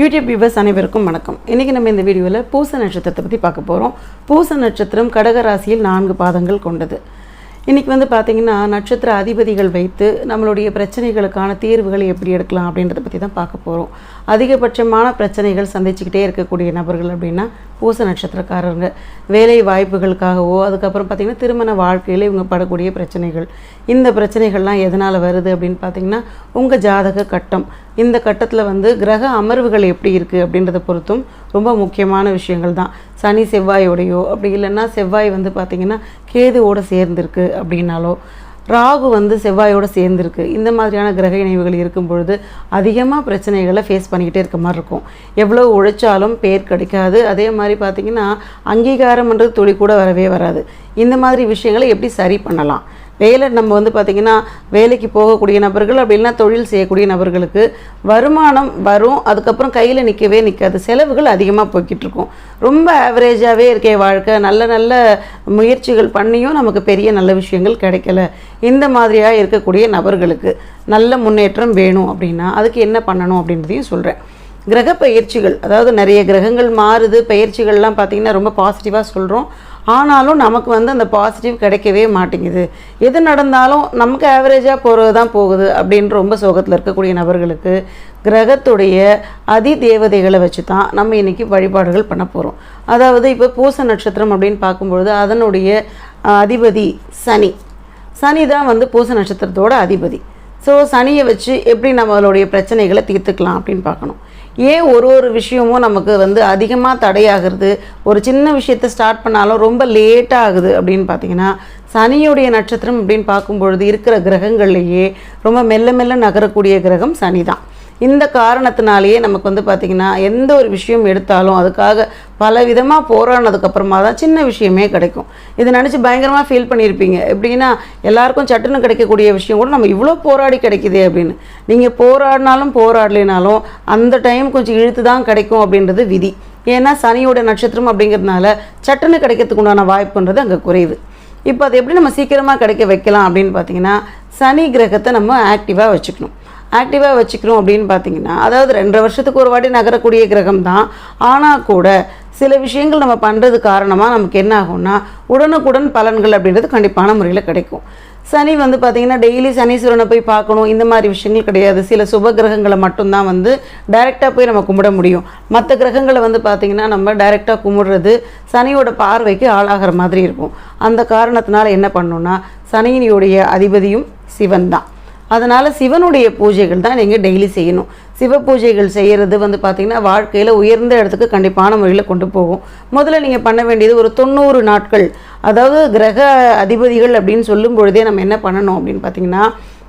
YouTube viewers அனைவருக்கும் வணக்கம். இன்றைக்கி நம்ம இந்த வீடியோவில் பூச நட்சத்திரத்தை பற்றி பார்க்க போகிறோம் பூச நட்சத்திரம் கடக ராசியில் நான்கு பாதங்கள் கொண்டது. இன்றைக்கி வந்து பார்த்திங்கன்னா நட்சத்திர அதிபதிகள் வைத்து நம்மளுடைய பிரச்சனைகளுக்கான தீர்வுகளை எப்படி எடுக்கலாம் அப்படின்றத பற்றி தான் பார்க்க போகிறோம் அதிகபட்சமான பிரச்சனைகள் சந்திச்சுக்கிட்டே இருக்கக்கூடிய நபர்கள் அப்படின்னா பூச நட்சத்திரக்காரங்க வேலை வாய்ப்புகளுக்காகவோ அதுக்கப்புறம் பார்த்திங்கன்னா திருமண வாழ்க்கையில் இவங்க படக்கூடிய பிரச்சனைகள். இந்த பிரச்சனைகள்லாம் எதனால் வருது அப்படின்னு பார்த்திங்கன்னா உங்கள் ஜாதக கட்டம். இந்த கட்டத்தில் வந்து கிரக அமர்வுகள் எப்படி இருக்குது அப்படின்றத பொறுத்தும் ரொம்ப முக்கியமான விஷயங்கள் தான். சனி செவ்வாயோடையோ அப்படி இல்லைன்னா செவ்வாய் வந்து பார்த்திங்கன்னா கேதுவோடு சேர்ந்திருக்கு அப்படின்னாலோ ராகு வந்து செவ்வாயோடு சேர்ந்துருக்கு. இந்த மாதிரியான கிரக இணைவுகள் இருக்கும் பொழுது அதிகமாக பிரச்சனைகளை ஃபேஸ் பண்ணிக்கிட்டே இருக்க மாதிரி இருக்கும். எவ்வளோ உழைச்சாலும் பேர் கிடைக்காது. அதே மாதிரி பார்த்திங்கன்னா அங்கீகாரம்ன்றது துளி கூட வரவே வராது. இந்த மாதிரி விஷயங்களை எப்படி சரி பண்ணலாம்? வேலை நம்ம வந்து பார்த்திங்கன்னா வேலைக்கு போகக்கூடிய நபர்கள் அப்படி இல்லைன்னா தொழில் செய்யக்கூடிய நபர்களுக்கு வருமானம் வரும் அதுக்கப்புறம் கையில் நிற்கவே நிற்காது செலவுகள் அதிகமாக போய்கிட்டு இருக்கும். ரொம்ப ஆவரேஜாகவே இருக்கே வாழ்க்கை. நல்ல நல்ல முயற்சிகள் பண்ணியும் நமக்கு பெரிய நல்ல விஷயங்கள் கிடைக்கல. இந்த மாதிரியாக இருக்கக்கூடிய நபர்களுக்கு நல்ல முன்னேற்றம் வேணும் அப்படின்னா அதுக்கு என்ன பண்ணணும் அப்படின்றதையும் சொல்கிறேன் கிரக பயிற்சிகள் அதாவது நிறைய கிரகங்கள் மாறுது. பயிற்சிகள்லாம் பார்த்திங்கன்னா ரொம்ப பாசிட்டிவாக சொல்கிறோம் ஆனாலும் நமக்கு வந்து அந்த பாசிட்டிவ் கிடைக்கவே மாட்டேங்குது. எது நடந்தாலும் நமக்கு ஆவரேஜாக போகிறது தான் போகுது அப்படின்னு ரொம்ப சோகத்தில் இருக்கக்கூடிய நபர்களுக்கு கிரகத்துடைய அதி தேவதைகளை வச்சு தான் நம்ம இன்றைக்கி வழிபாடுகள் பண்ண போகிறோம் அதாவது இப்போ பூச நட்சத்திரம் அப்படின்னு பார்க்கும்பொழுது அதனுடைய அதிபதி சனி. சனி தான் வந்து பூச நட்சத்திரத்தோட அதிபதி. ஸோ சனியை வச்சு எப்படி நம்மளுடைய பிரச்சனைகளை தீர்த்துக்கலாம் அப்படின்னு பார்க்கணும். ஏன் ஒரு ஒரு விஷயமும் நமக்கு வந்து அதிகமாக தடையாகிறது? ஒரு சின்ன விஷயத்தை ஸ்டார்ட் பண்ணாலும் ரொம்ப லேட் ஆகுது அப்படின்னு பார்த்தீங்கன்னா சனியுடைய நட்சத்திரம் அப்படின்னு பார்க்கும்பொழுது இருக்கிற கிரகங்கள்லேயே ரொம்ப மெல்ல மெல்ல நகரக்கூடிய கிரகம் சனி தான் இந்த காரணத்தினாலேயே நமக்கு வந்து பார்த்திங்கன்னா எந்த ஒரு விஷயம் எடுத்தாலும் அதுக்காக பல விதமாக போராடினதுக்கப்புறமா தான் சின்ன விஷயமே கிடைக்கும். இதை நினச்சி பயங்கரமாக ஃபீல் பண்ணியிருப்பீங்க. எப்படின்னா எல்லாருக்கும் சட்டுன்னு கிடைக்கக்கூடிய விஷயம் கூட நம்ம இவ்வளோ போராடி கிடைக்குதே அப்படின்னு. நீங்கள் போராடினாலும் போராடலைனாலும் அந்த டைம் கொஞ்சம் இழுத்து தான் கிடைக்கும் அப்படின்றது விதி. ஏன்னா சனியோட நட்சத்திரம் அப்படிங்கிறதுனால சட்டுன்னு கிடைக்கிறதுக்கு உண்டான வாய்ப்புன்றது அங்கே குறைவு. இப்போ அது எப்படி நம்ம சீக்கிரமாக கிடைக்க வைக்கலாம் அப்படின்னு பார்த்தீங்கன்னா சனி கிரகத்தை நம்ம ஆக்டிவாக வச்சுக்கணும். ஆக்டிவாக வச்சுக்கிறோம் அப்படின்னு பார்த்தீங்கன்னா அதாவது ரெண்டரை வருஷத்துக்கு ஒரு வாட்டி நகரக்கூடிய கிரகம் தான். ஆனால் கூட சில விஷயங்கள் நம்ம பண்ணுறது காரணமாக நமக்கு என்ன ஆகும்னா உடனுக்குடன் பலன்கள் அப்படின்றது கண்டிப்பான முறையில் கிடைக்கும். சனி வந்து பார்த்திங்கன்னா டெய்லி சனீஸ்வரனை போய் பார்க்கணும். இந்த மாதிரி விஷயங்கள் கிடையாது. சில சுப கிரகங்களை மட்டும்தான் வந்து டைரெக்டாக போய் நம்ம கும்பிட முடியும். மற்ற கிரகங்களை வந்து பார்த்திங்கன்னா நம்ம டைரெக்டாக கும்பிடுறது சனியோட பார்வைக்கு ஆளாகிற மாதிரி இருக்கும். அந்த காரணத்தினால என்ன பண்ணோன்னா சனியினுடைய அதிபதியும் சிவன் தான். அதனால் சிவனுடைய பூஜைகள் தான் நீங்கள் டெய்லி செய்யணும். சிவ பூஜைகள் செய்கிறது வந்து பார்த்திங்கன்னா வாழ்க்கையில் உயர்ந்த இடத்துக்கு கண்டிப்பான முறையில் கொண்டு போகும். முதல்ல நீங்கள் பண்ண வேண்டியது ஒரு தொண்ணூறு நாட்கள். அதாவது கிரக அதிபதிகள் அப்படின்னு சொல்லும் பொழுதே நம்ம என்ன பண்ணணும் அப்படின்னு பார்த்தீங்கன்னா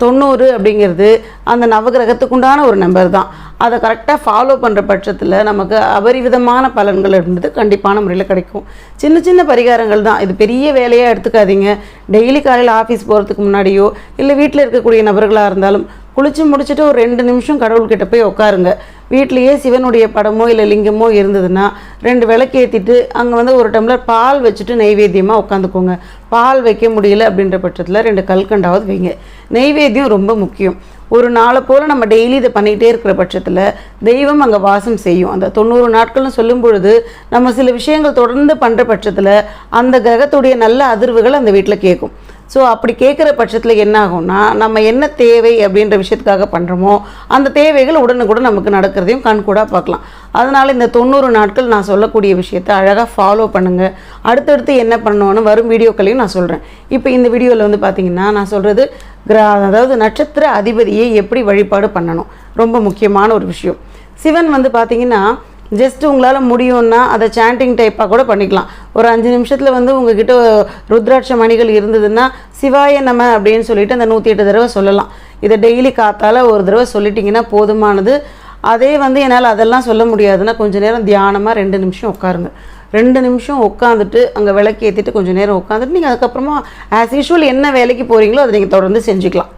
தொண்ணூறு அப்படிங்கிறது அந்த நவகிரகத்துக்குண்டான ஒரு நம்பர் தான். அதை கரெக்டாக ஃபாலோ பண்ணுற பட்சத்தில் நமக்கு அபரிவிதமான பலன்கள் இருந்தது கண்டிப்பான முறையில் கிடைக்கும். சின்ன சின்ன பரிகாரங்கள் தான். இது பெரிய வேலையாக எடுத்துக்காதீங்க. டெய்லி காலையில் ஆஃபீஸ் போகிறதுக்கு முன்னாடியோ இல்லை வீட்டில் இருக்கக்கூடிய நபர்களாக இருந்தாலும் குளிச்சு முடிச்சுட்டு ஒரு ரெண்டு நிமிஷம் கடவுள்கிட்ட போய் உட்காருங்க. வீட்லேயே சிவனுடைய படமோ இல்லை லிங்கமோ இருந்ததுன்னா ரெண்டு விளக்கு ஏற்றிட்டு அங்கே வந்து ஒரு டம்ளர் பால் வச்சுட்டு நெய்வேத்தியமாக உட்காந்துக்கோங்க. பால் வைக்க முடியல அப்படின்ற பட்சத்தில் ரெண்டு கல்கண்டாவது வைங்க. நெய்வேத்தியம் ரொம்ப முக்கியம். ஒரு நாளை போல் நம்ம டெய்லி இதை பண்ணிகிட்டே இருக்கிற பட்சத்தில் தெய்வம் அங்கே வாசம் செய்யும். அந்த தொண்ணூறு நாட்கள்னு சொல்லும் பொழுது நம்ம சில விஷயங்கள் தொடர்ந்து பண்ணுற பட்சத்தில் அந்த கிரகத்துடைய நல்ல அதிர்வுகள் அந்த வீட்டில் கேட்கும். ஸோ அப்படி கேட்குற பட்சத்தில் என்ன ஆகும்னா நம்ம என்ன தேவை அப்படின்ற விஷயத்துக்காக பண்ணுறோமோ அந்த தேவைகள் உடனுக்குடன் நமக்கு நடக்கிறதையும் கண்கூடாக பார்க்கலாம். அதனால் இந்த தொண்ணூறு நாட்கள் நான் சொல்லக்கூடிய விஷயத்தை அழகாக ஃபாலோ பண்ணுங்கள் அடுத்தடுத்து என்ன பண்ணணும்னு வரும் வீடியோக்களையும் நான் சொல்கிறேன் இப்போ இந்த வீடியோவில் வந்து பார்த்தீங்கன்னா நான் சொல்கிறது கிரா அதாவது நட்சத்திர அதிபதியை எப்படி வழிபாடு பண்ணணும்? ரொம்ப முக்கியமான ஒரு விஷயம். சிவன் வந்து பார்த்தீங்கன்னா ஜஸ்ட் உங்களால் முடியும்னா அதை சாண்டிங் டைப்பாக கூட பண்ணிக்கலாம். ஒரு அஞ்சு நிமிஷத்தில் வந்து உங்ககிட்ட ருத்ராட்ச மணிகள் இருந்ததுன்னா சிவாய நம்ம அப்படின்னு சொல்லிட்டு அந்த நூற்றி எட்டு தடவை சொல்லலாம். இதை டெய்லி காத்தால் ஒரு தடவை சொல்லிட்டீங்கன்னா போதுமானது. அதே வந்து என்னால் அதெல்லாம் சொல்ல முடியாதுன்னா கொஞ்ச நேரம் தியானமாக ரெண்டு நிமிஷம் உட்காருங்க. ரெண்டு நிமிஷம் உட்காந்துட்டு அங்கே விளக்கு ஏற்றிட்டு கொஞ்சம் நேரம் உட்காந்துட்டு நீங்கள் அதுக்கப்புறமா ஆஸ் யூஷுவல் என்ன வேலைக்கு போகிறீங்களோ அதை நீங்கள் தொடர்ந்து செஞ்சுக்கலாம்.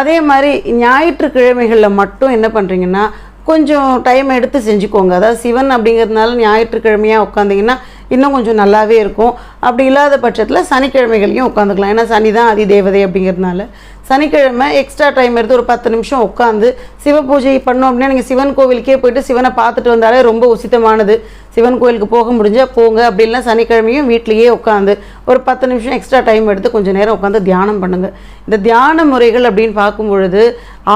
அதே மாதிரி ஞாயிற்றுக்கிழமைகளில் மட்டும் என்ன பண்ணுறீங்கன்னா கொஞ்சம் டைம் எடுத்து செஞ்சுக்கோங்க. அதாவது சிவன் அப்படிங்கிறதுனால ஞாயிற்றுக்கிழமையாக உட்காந்திங்கன்னா இன்னும் கொஞ்சம் நல்லாவே இருக்கும். அப்படி இல்லாத பட்சத்தில் சனிக்கிழமைகளையும் உட்காந்துக்கலாம் ஏன்னா சனி தான் அதி தேவதை அப்படிங்கிறதுனால. சனிக்கிழமை எக்ஸ்ட்ரா டைம் எடுத்து ஒரு பத்து நிமிஷம் உட்காந்து சிவ பூஜை பண்ணோம் அப்படின்னா நீங்கள் சிவன் கோவிலுக்கே போயிட்டு சிவனை பார்த்துட்டு வந்தாலே ரொம்ப உசித்தமானது. சிவன் கோயிலுக்கு போக முடிஞ்சால் போங்க அப்படி சனிக்கிழமையும் வீட்லேயே உட்காந்து ஒரு பத்து நிமிஷம் எக்ஸ்ட்ரா டைம் எடுத்து கொஞ்சம் நேரம் உட்காந்து தியானம் பண்ணுங்கள் இந்த தியான முறைகள் அப்படின்னு பார்க்கும் பொழுது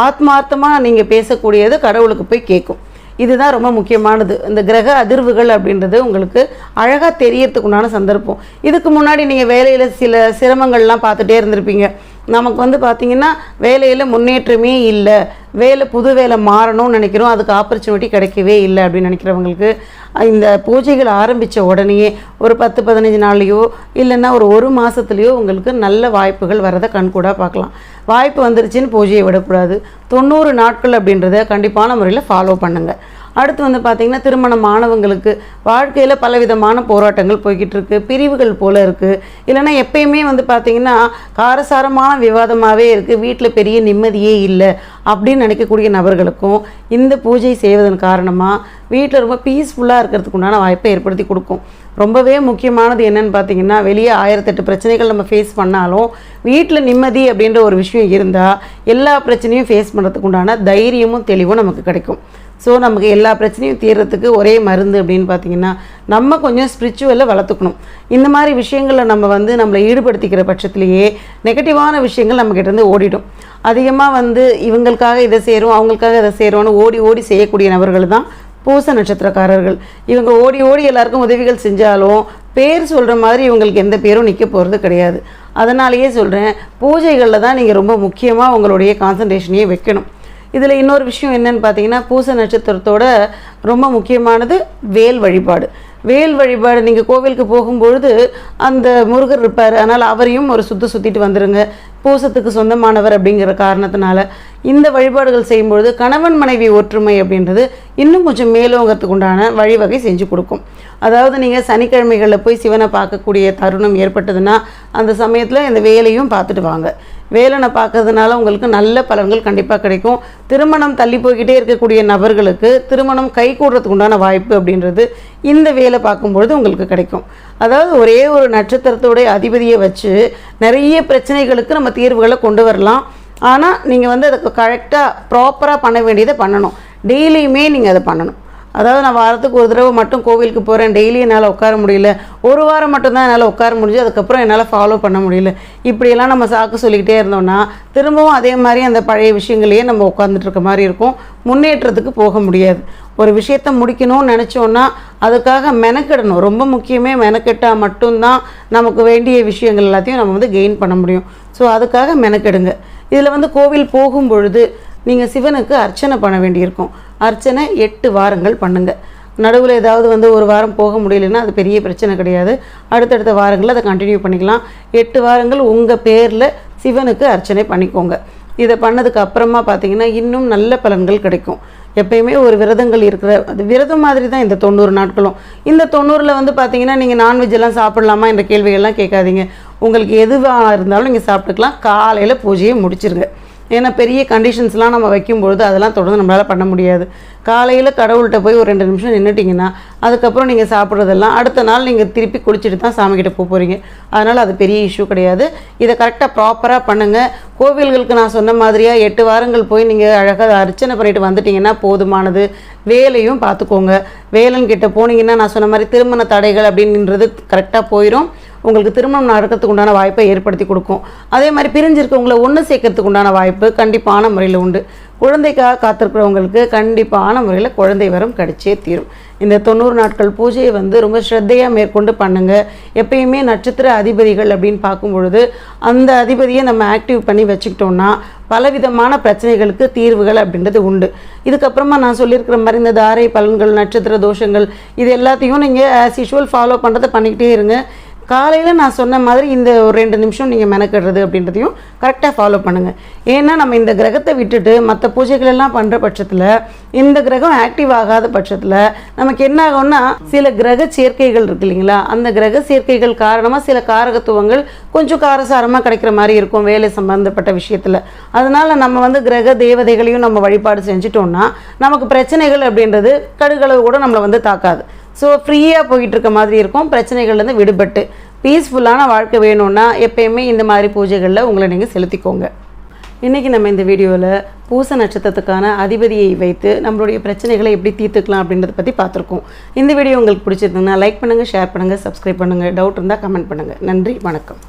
ஆத்மார்த்தமாக நீங்கள் பேசக்கூடியது கடவுளுக்கு போய் கேட்கும். இதுதான் ரொம்ப முக்கியமானது. இந்த கிரக அதிர்வுகள் அப்படின்றது உங்களுக்கு அழகாக தெரியறதுக்குண்டான சந்தர்ப்பம். இதுக்கு முன்னாடி நீங்கள் வேலையில் சில சிரமங்கள்லாம் பார்த்துட்டே இருந்திருப்பீங்க. நமக்கு வந்து பார்த்திங்கன்னா வேலையில் முன்னேற்றமே இல்லை. வேலை புது வேலை மாறணும்னு நினைக்கிறோம். அதுக்கு ஆப்பர்ச்சுனிட்டி கிடைக்கவே இல்லை அப்படின்னு நினைக்கிறவங்களுக்கு இந்த பூஜைகள் ஆரம்பித்த உடனேயே ஒரு பத்து பதினஞ்சு நாள்லேயோ இல்லைன்னா ஒரு ஒரு மாதத்துலேயோ உங்களுக்கு நல்ல வாய்ப்புகள் வரதை கண்கூடாக பார்க்கலாம். வாய்ப்பு வந்துருச்சுன்னு பூஜையை விடக்கூடாது. தொண்ணூறு நாட்கள் அப்படின்றத கண்டிப்பான முறையில் ஃபாலோ பண்ணுங்கள் அடுத்து வந்து பார்த்திங்கன்னா திருமணம் மாணவங்களுக்கு வாழ்க்கையில் பலவிதமான போராட்டங்கள் போய்கிட்டு இருக்கு பிரிவுகள் போல் இருக்குது இல்லைன்னா எப்பயுமே வந்து பார்த்திங்கன்னா காரசாரமான விவாதமாகவே இருக்குது வீட்டில் பெரிய நிம்மதியே இல்லை அப்படின்னு நினைக்கக்கூடிய நபர்களுக்கும் இந்த பூஜை செய்வதன் காரணமாக வீட்டில் ரொம்ப பீஸ்ஃபுல்லாக இருக்கிறதுக்கு உண்டான வாய்ப்பை ஏற்படுத்தி கொடுக்கும். ரொம்பவே முக்கியமானது என்னன்னு பார்த்தீங்கன்னா வெளியே ஆயிரத்தெட்டு பிரச்சனைகள் நம்ம ஃபேஸ் பண்ணாலும் வீட்டில் நிம்மதி அப்படின்ற ஒரு விஷயம் இருந்தால் எல்லா பிரச்சனையும் ஃபேஸ் பண்ணுறதுக்கு உண்டான தைரியமும் தெளிவும் நமக்கு கிடைக்கும். ஸோ நமக்கு எல்லா பிரச்சனையும் தீர்றதுக்கு ஒரே மருந்து அப்படின்னு பார்த்தீங்கன்னா நம்ம கொஞ்சம் ஸ்பிரிச்சுவலில் வளர்த்துக்கணும். இந்த மாதிரி விஷயங்களில் நம்ம வந்து நம்மளை ஈடுபடுத்திக்கிற பட்சத்திலேயே நெகட்டிவான விஷயங்கள் நம்மக்கிட்டேருந்து ஓடிடும். அதிகமாக வந்து இவங்களுக்காக இதை செய்கிறோம் அவங்களுக்காக இதை செய்கிறோன்னு ஓடி ஓடி செய்யக்கூடிய நபர்கள் தான் பூச நட்சத்திரக்காரர்கள். இவங்க ஓடி ஓடி எல்லாருக்கும் உதவிகள் செஞ்சாலும் பேர் சொல்கிற மாதிரி இவங்களுக்கு எந்த பேரும் நிற்க போகிறது கிடையாது. அதனாலேயே சொல்கிறேன் பூஜைகளில் தான் நீங்கள் ரொம்ப முக்கியமாக உங்களுடைய கான்சன்ட்ரேஷனையே வைக்கணும். இதில் இன்னொரு விஷயம் என்னன்னு பார்த்தீங்கன்னா பூச நட்சத்திரத்தோட ரொம்ப முக்கியமானது வேல் வழிபாடு. வேல் வழிபாடு நீங்கள் கோவிலுக்கு போகும்பொழுது அந்த முருகர் இருப்பார். அதனால் அவரையும் ஒரு சுற்று சுற்றிட்டு வந்துடுங்க பூசத்துக்கு சொந்தமானவர் அப்படிங்கிற காரணத்தினால இந்த வழிபாடுகள் செய்யும்பொழுது கணவன் மனைவி ஒற்றுமை அப்படின்றது இன்னும் கொஞ்சம் மேலோங்கத்துக்கு உண்டான வழிவகை செஞ்சு கொடுக்கும். அதாவது நீங்கள் சனிக்கிழமைகளில் போய் சிவனை பார்க்கக்கூடிய தருணம் ஏற்பட்டதுன்னா அந்த சமயத்தில் இந்த வேலையும் பார்த்துட்டு வாங்க. வேலனை பார்க்கறதுனால உங்களுக்கு நல்ல பலன்கள் கண்டிப்பாக கிடைக்கும். திருமணம் தள்ளி போய்கிட்டே இருக்கக்கூடிய நபர்களுக்கு திருமணம் கை கூடுறதுக்கு உண்டான வாய்ப்பு அப்படின்றது இந்த வேலை பார்க்கும்பொழுது உங்களுக்கு கிடைக்கும். அதாவது ஒரே ஒரு நட்சத்திரத்தோடைய அதிபதியை வச்சு நிறைய பிரச்சனைகளுக்கு நம்ம தீர்வுகளை கொண்டு வரலாம். ஆனால் நீங்கள் வந்து அதுக்கு கரெக்டாக ப்ராப்பராக பண்ண வேண்டியதை பண்ணணும். டெய்லியுமே நீங்கள் அதை பண்ணணும். அதாவது நான் வாரத்துக்கு ஒரு தடவை மட்டும் கோவிலுக்கு போகிறேன் டெய்லி என்னால் உட்கார முடியல. ஒரு வாரம் மட்டும்தான் என்னால் உட்கார முடிஞ்சு அதுக்கப்புறம் என்னால் ஃபாலோ பண்ண முடியல. இப்படியெல்லாம் நம்ம சாக்கு சொல்லிக்கிட்டே இருந்தோம்னா திரும்பவும் அதே மாதிரி அந்த பழைய விஷயங்களையே நம்ம உட்காந்துட்டு இருக்க மாதிரி இருக்கும். முன்னேற்றத்துக்கு போக முடியாது. ஒரு விஷயத்தை முடிக்கணும்னு நினச்சோன்னா அதுக்காக மெனக்கெடணும். ரொம்ப முக்கியமே மெனக்கெட்டால் மட்டும்தான் நமக்கு வேண்டிய விஷயங்கள் எல்லாத்தையும் நம்ம வந்து கெயின் பண்ண முடியும். ஸோ அதுக்காக மெனக்கெடுங்க. இதில் வந்து கோவில் போகும் பொழுது நீங்கள் சிவனுக்கு அர்ச்சனை பண்ண வேண்டியிருக்கும். அர்ச்சனை எட்டு வாரங்கள் பண்ணுங்கள் நடுவில் ஏதாவது வந்து ஒரு வாரம் போக முடியலன்னா அது பெரிய பிரச்சனை கிடையாது. அடுத்தடுத்த வாரங்களில் அதை கண்டினியூ பண்ணிக்கலாம். எட்டு வாரங்கள் உங்கள் பேரில் சிவனுக்கு அர்ச்சனை பண்ணிக்கோங்க. இதை பண்ணதுக்கு அப்புறமா பார்த்தீங்கன்னா இன்னும் நல்ல பலன்கள் கிடைக்கும். எப்பயுமே ஒரு விரதங்கள் இருக்கிற அது விரதம் மாதிரி தான் இந்த தொண்ணூறு நாட்களும். இந்த தொண்ணூறில் வந்து பார்த்தீங்கன்னா நீங்கள் நான்வெஜ் எல்லாம் சாப்பிடலாமா என்ற கேள்விகள்லாம் கேட்காதீங்க. உங்களுக்கு எதுவாக இருந்தாலும் நீங்கள் சாப்பிட்டுக்கலாம். காலையில் பூஜையை முடிச்சிருங்க. ஏன்னா பெரிய கண்டிஷன்ஸ்லாம் நம்ம வைக்கும்பொழுது அதெல்லாம் தொடர்ந்து நம்மளால் பண்ண முடியாது. காலையில் கடவுள்கிட்ட போய் ஒரு ரெண்டு நிமிஷம் நின்றுட்டிங்கன்னா அதுக்கப்புறம் நீங்கள் சாப்பிட்றதெல்லாம் அடுத்த நாள் நீங்கள் திருப்பி குளிச்சுட்டு தான் சாமிக்கிட்ட போக போகிறீங்க அதனால் அது பெரிய இஷ்யூ கிடையாது. இதை கரெக்டாக ப்ராப்பராக பண்ணுங்கள் கோவில்களுக்கு நான் சொன்ன மாதிரியாக எட்டு வாரங்கள் போய் நீங்கள் அழகாக அர்ச்சனை பண்ணிட்டு வந்துட்டிங்கன்னா போதுமானது. வேலையும் பார்த்துக்கோங்க. வேலன்கிட்ட போனீங்கன்னா நான் சொன்ன மாதிரி திருமண தடைகள் அப்படின்றது கரெக்டாக போயிடும் உங்களுக்கு திருமணம் நடக்கிறதுக்கு உண்டான வாய்ப்பை ஏற்படுத்தி கொடுக்கும். அதே மாதிரி பிரிஞ்சிருக்கவங்களை ஒன்று சேர்க்கறதுக்கு உண்டான வாய்ப்பு கண்டிப்பான முறையில் உண்டு. குழந்தைக்காக காத்திருக்கிறவங்களுக்கு கண்டிப்பான முறையில் குழந்தை வரம் கடிச்சே தீரும். இந்த தொண்ணூறு நாட்கள் பூஜையை வந்து ரொம்ப ஸ்ரத்தையாக மேற்கொண்டு பண்ணுங்கள் எப்பயுமே நட்சத்திர அதிபதிகள் அப்படின்னு பார்க்கும் பொழுது அந்த அதிபதியை நம்ம ஆக்டிவ் பண்ணி வச்சுக்கிட்டோம்னா பலவிதமான பிரச்சனைகளுக்கு தீர்வுகள் அப்படின்றது உண்டு. இதுக்கப்புறமா நான் சொல்லியிருக்கிற மாதிரி இந்த தாரை பலன்கள் நட்சத்திர தோஷங்கள் இது எல்லாத்தையும் நீங்கள் ஆஸ் யூஷுவல் ஃபாலோ பண்ணுறதை பண்ணிக்கிட்டே இருங்க. காலையில் நான் சொன்ன மாதிரி இந்த ஒரு ரெண்டு நிமிஷம் நீங்கள் மெனக்கிடுறது அப்படின்றதையும் கரெக்டாக ஃபாலோ பண்ணுங்கள் ஏன்னா நம்ம இந்த கிரகத்தை விட்டுட்டு மற்ற பூஜைகள் எல்லாம் பண்ணுற பட்சத்தில் இந்த கிரகம் ஆக்டிவ் ஆகாத பட்சத்தில் நமக்கு என்ன ஆகும்னா சில கிரக சேர்க்கைகள் இருக்கு இல்லைங்களா? அந்த கிரக சேர்க்கைகள் காரணமாக சில காரகத்துவங்கள் கொஞ்சம் காரசாரமாக கிடைக்கிற மாதிரி இருக்கும் வேலை சம்பந்தப்பட்ட விஷயத்தில். அதனால் நம்ம வந்து கிரக தேவதைகளையும் நம்ம வழிபாடு செஞ்சிட்டோம்னா நமக்கு பிரச்சனைகள் அப்படின்றது கடுகளவு கூட நம்மளை வந்து தாக்காது. ஸோ ஃப்ரீயாக போயிட்டு இருக்க மாதிரி இருக்கும். பிரச்சனைகள்லேருந்து விடுபட்டு. பீஸ்ஃபுல்லான வாழ்க்கை வேணும்னா எப்பயுமே இந்த மாதிரி பூஜைகளில் உங்களை நீங்கள் செலுத்திக்கோங்க. இன்றைக்கி நம்ம இந்த வீடியோவில் பூச நட்சத்திரத்துக்கான அதிபதியை வைத்து நம்மளுடைய பிரச்சனைகளை எப்படி தீர்த்துக்கலாம் அப்படின்றத பற்றி பார்த்துருக்கோம். இந்த வீடியோ உங்களுக்கு பிடிச்சிருந்ததுன்னா லைக் பண்ணுங்கள் ஷேர் பண்ணுங்கள் சப்ஸ்கிரைப் பண்ணுங்கள் டவுட் இருந்தால் கமெண்ட் பண்ணுங்கள் நன்றி வணக்கம்.